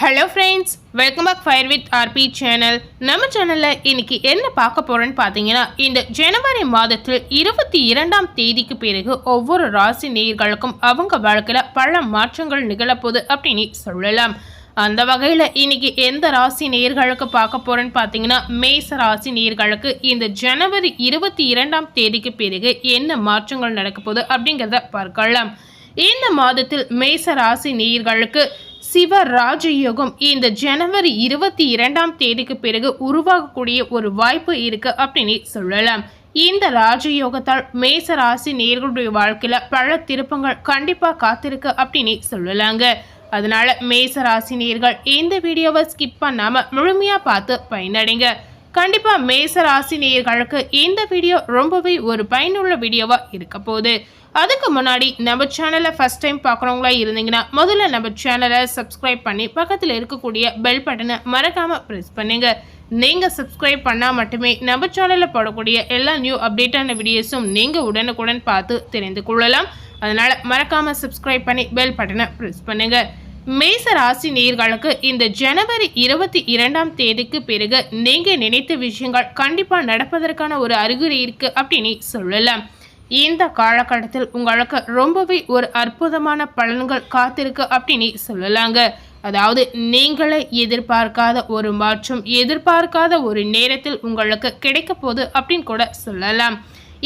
Hello friends welcome back fire with RP channel நம்ம சேனலில் இன்னைக்கு என்ன பார்க்க போகிறோன்னு பார்த்தீங்கன்னா இந்த ஜனவரி மாதத்தில் இருபத்தி இரண்டாம் தேதிக்கு பிறகு ஒவ்வொரு ராசி நேர்களுக்கும் அவங்க வாழ்க்கையில் பல மாற்றங்கள் நிகழப்போகுது அப்படின்னு சொல்லலாம். அந்த வகையில் இன்னைக்கு எந்த ராசி நேர்களுக்கு பார்க்க போகிறேன்னு பார்த்தீங்கன்னா மேச ராசி நேர்களுக்கு இந்த ஜனவரி இருபத்தி இரண்டாம் தேதிக்கு பிறகு என்ன மாற்றங்கள் நடக்க போகுது அப்படிங்கிறத பார்க்கலாம். இந்த மாதத்தில் மேச ராசி நேர்களுக்கு சிவ ராஜயோகம் இந்த ஜனவரி இருபத்தி இரண்டாம் தேதிக்கு பிறகு உருவாகக்கூடிய ஒரு வாய்ப்பு இருக்கு அப்படின்னு சொல்லலாம். இந்த ராஜயோகத்தால் மேச ராசி நேர்களுடைய வாழ்க்கையில பல திருப்பங்கள் கண்டிப்பா காத்திருக்கு அப்படின்னு சொல்லலாங்க. அதனால மேச ராசி நேர்கள் இந்த வீடியோவை ஸ்கிப் பண்ணாம முழுமையா பார்த்து பயனடைங்க. கண்டிப்பா மேச ராசி நேர்களுக்கு இந்த வீடியோ ரொம்பவே ஒரு பயனுள்ள வீடியோவா இருக்க போகுது. அதுக்கு முன்னாடி நம்ம சேனலை ஃபஸ்ட் டைம் பார்க்குறவங்களா இருந்தீங்கன்னா முதல்ல நம்ம சேனலை சப்ஸ்கிரைப் பண்ணி பக்கத்தில் இருக்கக்கூடிய பெல் பட்டனை மறக்காமல் ப்ரெஸ் பண்ணுங்க. நீங்கள் சப்ஸ்கிரைப் பண்ணால் மட்டுமே நம்ம சேனலில் போடக்கூடிய எல்லா நியூ அப்டேட்டான வீடியோஸும் நீங்கள் உடனுக்குடன் பார்த்து தெரிந்து கொள்ளலாம். அதனால் மறக்காமல் சப்ஸ்கிரைப் பண்ணி பெல் பட்டனை ப்ரெஸ் பண்ணுங்கள் மேச ராசி நேர்களுக்கு இந்த ஜனவரி இருபத்தி இரண்டாம் தேதிக்கு பிறகு நீங்கள் நினைத்த விஷயங்கள் கண்டிப்பாக நடப்பதற்கான ஒரு அறிகுறி இருக்குது அப்படின்னு சொல்லலாம். இந்த காலகட்டத்தில் உங்களுக்கு ரொம்பவே ஒரு அற்புதமான பலன்கள் காத்திருக்கு அப்படின்னு சொல்லலாங்க. அதாவது நீங்களே எதிர்பார்க்காத ஒரு மாற்றம் எதிர்பார்க்காத ஒரு நேரத்தில் உங்களுக்கு கிடைக்க போகுது அப்படின்னு கூட சொல்லலாம்.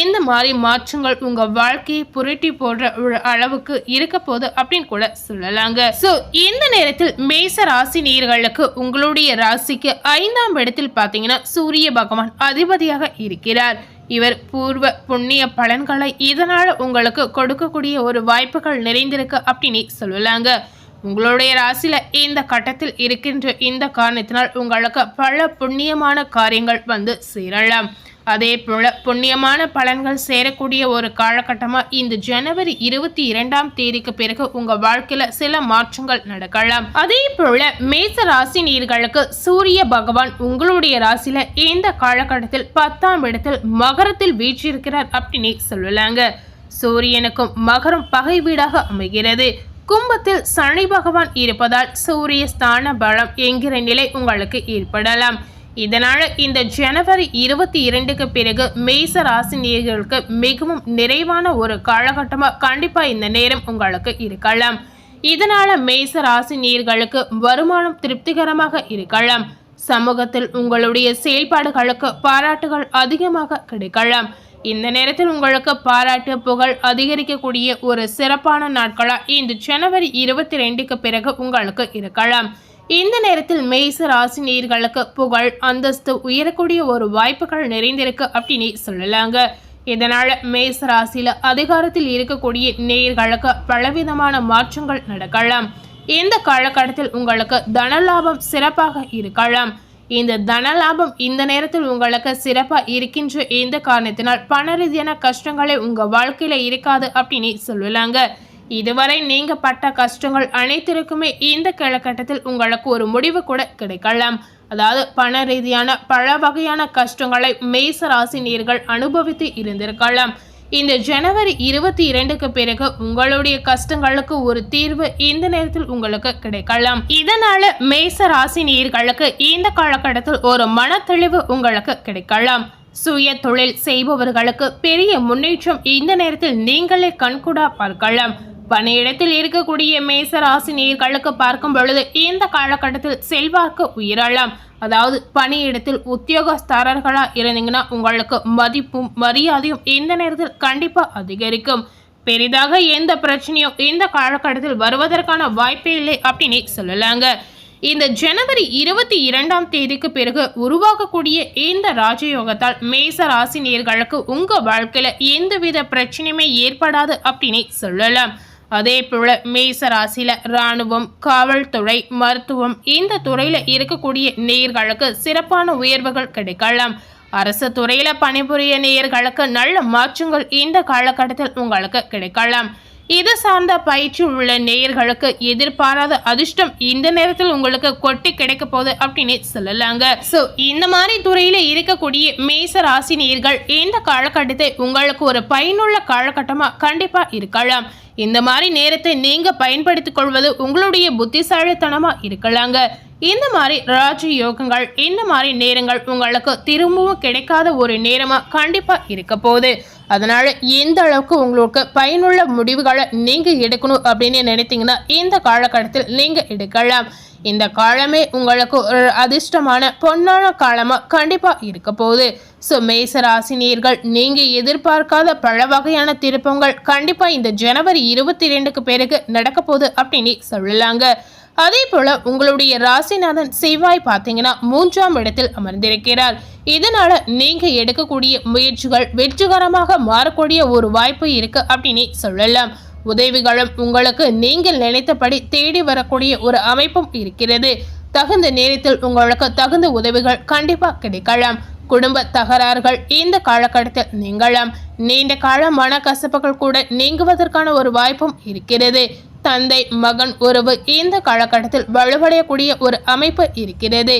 இந்த மாதிரி மாற்றங்கள் உங்க வாழ்க்கையை புரட்டி போடுற ஒரு அளவுக்கு இருக்க போகுது அப்படின்னு கூட சொல்லலாங்க. ஸோ இந்த நேரத்தில் மேச ராசி நேர்களுக்கு உங்களுடைய ராசிக்கு ஐந்தாம் இடத்தில் பார்த்தீங்கன்னா சூரிய பகவான் அதிபதியாக இருக்கிறார். இவர் பூர்வ புண்ணிய பலன்களை இதனால் உங்களுக்கு கொடுக்கக்கூடிய ஒரு வாய்ப்புகள் நிறைந்திருக்கு அப்படின்னு சொல்லலாங்க. உங்களுடைய ராசியில் இந்த கட்டத்தில் இருக்கின்ற இந்த காரணத்தினால் உங்களுக்கு பல புண்ணியமான காரியங்கள் வந்து சேரலாம். அதே போல புண்ணியமான பலன்கள் சேரக்கூடிய ஒரு காலகட்டமாக இந்த ஜனவரி இருபத்தி இரண்டாம் தேதிக்கு பிறகு உங்க வாழ்க்கையில சில மாற்றங்கள் நடக்கலாம். அதே போல மேச ராசி நீர்களுக்கு சூரிய பகவான் உங்களுடைய ராசியில இந்த காலகட்டத்தில் பத்தாம் இடத்தில் மகரத்தில் வீற்றிருக்கிறார் அப்படின்னு சொல்லலாங்க. சூரியனுக்கும் மகரம் பகை வீடாக அமைகிறது. கும்பத்தில் சனி பகவான் இருப்பதால் சூரிய ஸ்தான பலம் என்கிற நிலை உங்களுக்கு ஏற்படலாம். இதனால் இந்த ஜனவரி இருபத்தி இரண்டுக்கு பிறகு மேச ராசினியர்களுக்கு மிகவும் நிறைவான ஒரு காலகட்டமாக கண்டிப்பாக இந்த நேரம் உங்களுக்கு இருக்கலாம். இதனால் மேச ராசினியர்களுக்கு வருமானம் திருப்திகரமாக இருக்கலாம். சமூகத்தில் உங்களுடைய செயல்பாடுகளுக்கு பாராட்டுகள் அதிகமாக கிடைக்கலாம். இந்த நேரத்தில் உங்களுக்கு பாராட்டு புகழ் அதிகரிக்கக்கூடிய ஒரு சிறப்பான நாட்களாக இந்த ஜனவரி இருபத்தி ரெண்டுக்கு பிறகு உங்களுக்கு இருக்கலாம். இந்த நேரத்தில் மேச ராசி நேர்களுக்கு புகழ் அந்தஸ்து உயரக்கூடிய ஒரு வாய்ப்புகள் நிறைந்திருக்கு அப்படின்னு சொல்லலாங்க. இதனால் மேச ராசியில் அதிகாரத்தில் இருக்கக்கூடிய நேர்களுக்கு பலவிதமான மாற்றங்கள் நடக்கலாம். இந்த காலகட்டத்தில் உங்களுக்கு தனலாபம் சிறப்பாக இருக்கலாம். இந்த தனலாபம் இந்த நேரத்தில் உங்களுக்கு சிறப்பாக இருக்கின்ற இந்த காரணத்தினால் பண ரீதியான கஷ்டங்களே உங்கள் வாழ்க்கையில் இருக்காது அப்படின்னு சொல்லலாங்க. இதுவரை நீங்க பட்ட கஷ்டங்கள் அனைத்திற்குமே இந்த காலகட்டத்தில் உங்களுக்கு ஒரு முடிவு கூட கிடைக்கலாம். அதாவது பண ரீதியான பல வகையான கஷ்டங்களை மேச ராசி நீர்கள் அனுபவித்து இருந்திருக்கலாம். இந்த ஜனவரி இருபத்தி இரண்டுக்கு பிறகு உங்களுடைய கஷ்டங்களுக்கு ஒரு தீர்வு இந்த நேரத்தில் உங்களுக்கு கிடைக்கலாம். இதனால மேச ராசி நீர்களுக்கு இந்த காலகட்டத்தில் ஒரு மன தெளிவு உங்களுக்கு கிடைக்கலாம். சுய தொழில் செய்பவர்களுக்கு பெரிய முன்னேற்றம் இந்த நேரத்தில் நீங்களே கண்கூடா பார்க்கலாம். பணியிடத்தில் இருக்கக்கூடிய மேச ராசி நேர்களுக்கு பார்க்கும் பொழுது இந்த காலகட்டத்தில் செல்வாக்கு உயரலாம். அதாவது பணியிடத்தில் உத்தியோகஸ்தாரர்களாக இருந்தீங்கன்னா உங்களுக்கு மதிப்பும் மரியாதையும் இந்த நேரத்தில் கண்டிப்பாக அதிகரிக்கும். பெரிதாக எந்த பிரச்சனையும் இந்த காலகட்டத்தில் வருவதற்கான வாய்ப்பே இல்லை அப்படின்னு சொல்லலாங்க. இந்த ஜனவரி இருபத்தி இரண்டாம் தேதிக்கு பிறகு உருவாகக்கூடிய இந்த ராஜயோகத்தால் மேச ராசினியர்களுக்கு உங்கள் வாழ்க்கையில் எந்தவித பிரச்சனையுமே ஏற்படாது அப்படின்னு சொல்லலாம். அதே போல மேச ராணுவம் இராணுவம் காவல்துறை மருத்துவம் இந்த துறையில இருக்கக்கூடிய நேர்களுக்கு சிறப்பான உயர்வுகள் கிடைக்கலாம். அரசு துறையில பணிபுரிய நேயர்களுக்கு நல்ல மாற்றங்கள் இந்த காலகட்டத்தில் உங்களுக்கு கிடைக்கலாம். இது சார்ந்த பயிற்சி உள்ள நேயர்களுக்கு எதிர்பாராத அதிர்ஷ்டம் இந்த நேரத்தில் உங்களுக்கு கொட்டி கிடைக்க போகுது அப்படின்னு சொல்லலாங்க. ஸோ இந்த மாதிரி துறையில இருக்கக்கூடிய மேச ராசி நேயர்கள் இந்த காலகட்டத்தை உங்களுக்கு ஒரு பயனுள்ள காலகட்டமா கண்டிப்பா இருக்கலாம். இந்த மாதிரி நேரத்தை நீங்க பயன்படுத்திக் கொள்வது உங்களுடைய புத்திசாலித்தனமா இருக்கலாங்க. இந்த மாதிரி ராஜ யோகங்கள் இந்த மாதிரி நேரங்கள் உங்களுக்கு திரும்பவும் கிடைக்காத ஒரு நேரமாக கண்டிப்பாக இருக்க போகுது. அதனால் எந்த அளவுக்கு உங்களுக்கு பயனுள்ள முடிவுகளை நீங்கள் எடுக்கணும் அப்படின்னு நினைத்தீங்கன்னா இந்த காலகட்டத்தில் நீங்கள் எடுக்கலாம். இந்த காலமே உங்களுக்கு ஒரு அதிர்ஷ்டமான பொன்னான காலமாக கண்டிப்பாக இருக்க போகுது. ஸோ மேச ராசினியர்கள் எதிர்பார்க்காத பல வகையான திருப்பங்கள் கண்டிப்பாக இந்த ஜனவரி இருபத்தி ரெண்டுக்கு பிறகு நடக்க போகுது அப்படின்னு சொல்லலாங்க. அதே போல உங்களுடைய ராசிநாதன் செவ்வாய் பார்த்தீங்கன்னா மூன்றாம் இடத்தில் அமர்ந்திருக்கிறார். இதனால நீங்க எடுக்கக்கூடிய முயற்சிகள் வெற்றிகரமாக மாறக்கூடிய ஒரு வாய்ப்பு இருக்கு அப்படின்னு சொல்லலாம். உதவிகளும் உங்களுக்கு நீங்கள் நினைத்தபடி தேடி வரக்கூடிய ஒரு அமைப்பும் இருக்கிறது. தகுந்த நேரத்தில் உங்களுக்கு தகுந்த உதவிகள் கண்டிப்பா கிடைக்கலாம். குடும்ப தகராறுகள் இந்த காலகட்டத்தில் நீங்களாம் நீண்ட கால மனக்கசப்புகள் கூட நீங்குவதற்கான ஒரு வாய்ப்பும் இருக்கிறது. தந்தை மகன் உறவு இந்த காலகட்டத்தில் வலுவடையக்கூடிய ஒரு அமைப்பு இருக்கிறது.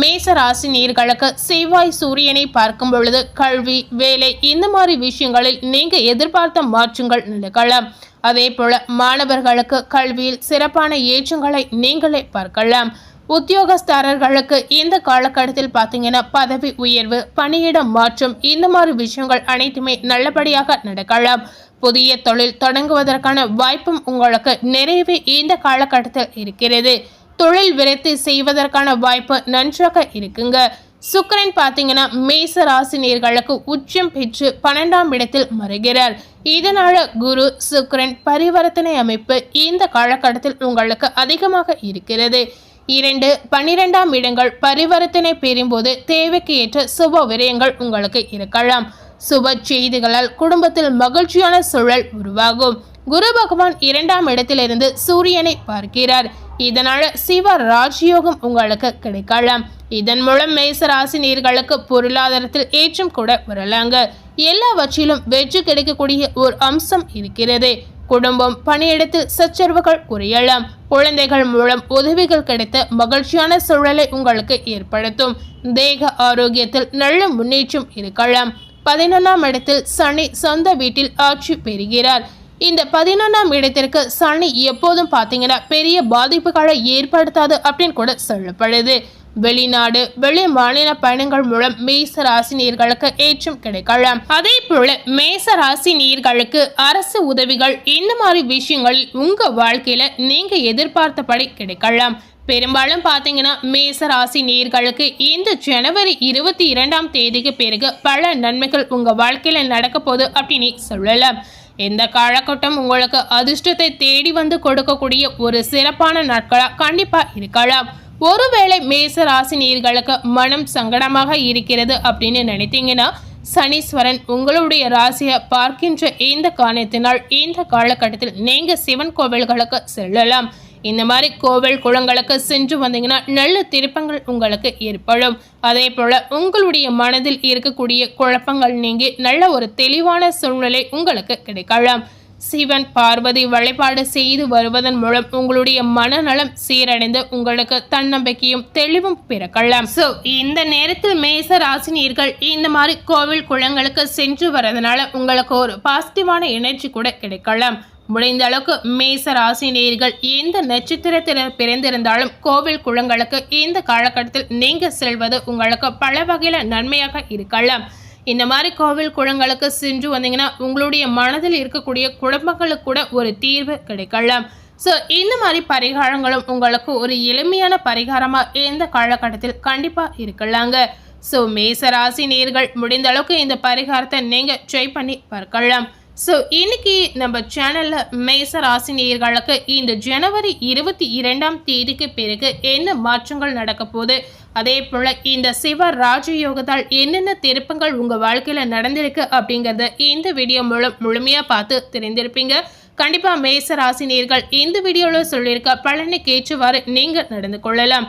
மேச ராசி நீர்களுக்கு செவ்வாய் சூரியனை பார்க்கும் பொழுது கல்வி வேலை இந்த மாதிரி விஷயங்களில் நீங்க எதிர்பார்த்த மாற்றங்கள் நடக்கலாம். அதே போல மாணவர்களுக்கு கல்வியில் சிறப்பான ஏற்றங்களை நீங்களே பார்க்கலாம். உத்தியோகஸ்தாரர்களுக்கு இந்த காலகட்டத்தில் பார்த்தீங்கன்னா பதவி உயர்வு பணியிட மாற்றம் இந்த மாதிரி விஷயங்கள் அனைத்துமே நல்லபடியாக நடக்கலாம். புதிய தொழில் தொடங்குவதற்கான வாய்ப்பும் உங்களுக்கு நிறையவே இந்த காலகட்டத்தில் இருக்கிறது. தொழில் விரைத்து செய்வதற்கான வாய்ப்பு நன்றாக இருக்குங்க. சுக்கரன் பார்த்தீங்கன்னா மேச ராசினியர்களுக்கு உச்சம் பெற்று பன்னெண்டாம் இடத்தில் மறைகிறார். இதனால குரு சுக்கரன் பரிவர்த்தனை அமைப்பு இந்த காலகட்டத்தில் உங்களுக்கு அதிகமாக இருக்கிறது. இரண்டு பன்னிரெண்டாம் இடங்கள் பரிவர்த்தனை பெறும்போது தேவைக்கு ஏற்ற சுப விரயங்கள் உங்களுக்கு இருக்கலாம். சுப செய்திகளால் குடும்பத்தில் மகிழ்ச்சியான சூழல் உருவாகும். குரு பகவான் இரண்டாம் இடத்திலிருந்து சூரியனை பார்க்கிறார். இதனால சிவ ராஜயோகம் உங்களுக்கு கிடைக்கலாம். இதன் மூலம் மேச நீர்களுக்கு பொருளாதாரத்தில் ஏற்றம் கூட வரலாங்க. எல்லாவற்றிலும் வெற்றி கிடைக்கக்கூடிய ஒரு அம்சம் இருக்கிறது. குடும்பம் பணியிடத்தில் சச்சரவுகள் குறையலாம். குழந்தைகள் மூலம் உதவிகள் கிடைத்த மகிழ்ச்சியான சூழலை உங்களுக்கு ஏற்படுத்தும். தேக ஆரோக்கியத்தில் நல்ல முன்னேற்றம் இருக்கலாம். பதினொன்றாம் இடத்தில் சனி சொந்த வீட்டில் ஆட்சி பெறுகிறார். இந்த பதினொன்றாம் இடத்திற்கு சனி எப்போதும் பார்த்தீங்கன்னா பெரிய பாதிப்புகளை ஏற்படுத்தாது அப்படின்னு கூட சொல்லப்படுது. வெளிநாடு வெளி மாநில பயணங்கள் மூலம் மேச ராசி நீர்களுக்கு ஏற்றம் கிடைக்கலாம். அதே போல மேச ராசி நீர்களுக்கு அரசு உதவிகள் இந்த மாதிரி விஷயங்களில் உங்க வாழ்க்கையில நீங்க எதிர்பார்த்தபடி கிடைக்கலாம். பெரும்பாலும் பார்த்தீங்கன்னா மேச ராசி நேர்களுக்கு இந்த ஜனவரி இருபத்தி இரண்டாம் தேதிக்கு பிறகு பல நன்மைகள் உங்கள் வாழ்க்கையில் நடக்க போகுது அப்படின்னு சொல்லலாம். இந்த காலகட்டம் உங்களுக்கு அதிர்ஷ்டத்தை தேடி வந்து கொடுக்கக்கூடிய ஒரு சிறப்பான நாட்களாக கண்டிப்பாக இருக்கலாம். ஒருவேளை மேச ராசி நீர்களுக்கு மனம் சங்கடமாக இருக்கிறது அப்படின்னு நினைத்தீங்கன்னா சனீஸ்வரன் உங்களுடைய ராசியை பார்க்கின்ற இந்த காரணத்தினால் இந்த காலகட்டத்தில் நீங்கள் சிவன் கோவில்களுக்கு செல்லலாம். இந்த மாதிரி கோவில் குளங்களுக்கு சென்று வந்தீங்கன்னா நல்ல திருப்பங்கள் உங்களுக்கு ஏற்படும். அதே போல உங்களுடைய மனதில் இருக்கக்கூடிய குழப்பங்கள் நீங்கி நல்ல ஒரு தெளிவான சூழ்நிலை உங்களுக்கு கிடைக்கலாம். சிவன் பார்வதி வழிபாடு செய்து வருவதன் மூலம் உங்களுடைய மனநலம் சீரடைந்து உங்களுக்கு தன்னம்பிக்கையும் தெளிவும் பிறக்கலாம். ஸோ இந்த நேரத்தில் மேச ராசினியர்கள் இந்த மாதிரி கோவில் குளங்களுக்கு சென்று வரதுனால உங்களுக்கு ஒரு பாசிட்டிவான எனர்ஜி கூட கிடைக்கலாம். முடிந்த அளவுக்கு மேச ராசி நேர்கள் எந்த நட்சத்திரத்தில் பிறந்திருந்தாலும் கோவில் குளங்களுக்கு இந்த காலகட்டத்தில் நீங்க செல்வது உங்களுக்கு பல வகையில் நன்மையாக இருக்கலாம். இந்த மாதிரி கோவில் குளங்களுக்கு சென்று வந்தீங்கன்னா உங்களுடைய மனதில் இருக்கக்கூடிய குழப்பங்களுக்கு கூட ஒரு தீர்வு கிடைக்கலாம். ஸோ இந்த மாதிரி பரிகாரங்களும் உங்களுக்கு ஒரு எளிமையான பரிகாரமாக இந்த காலகட்டத்தில் கண்டிப்பாக இருக்கலாங்க. ஸோ மேச ராசி நேர்கள் முடிந்த அளவுக்கு இந்த பரிகாரத்தை நீங்கள் ட்ரை பண்ணி பார்க்கலாம். ஸோ இன்னைக்கு நம்ம சேனலில் மேச ராசி இந்த ஜனவரி இருபத்தி இரண்டாம் தேதிக்கு பிறகு என்ன மாற்றங்கள் நடக்க போகுது? அதே போல் இந்த சிவ ராஜயோகத்தால் என்னென்ன திருப்பங்கள் உங்கள் வாழ்க்கையில் நடந்திருக்கு அப்படிங்கிறத இந்த வீடியோ மூலம் முழுமையாக பார்த்து தெரிந்திருப்பீங்க. கண்டிப்பாக மேச ராசினியர்கள் இந்த வீடியோவில் சொல்லியிருக்க பலனை கேட்டுவாறு நீங்கள் நடந்து கொள்ளலாம்.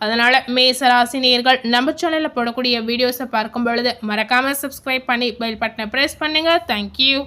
அதனால் மேச ராசி நம்ம சேனலில் போடக்கூடிய வீடியோஸை பார்க்கும் பொழுது மறக்காமல் சப்ஸ்கிரைப் பண்ணி பெல் பட்டனை ப்ரெஸ் பண்ணுங்கள் தேங்க்யூ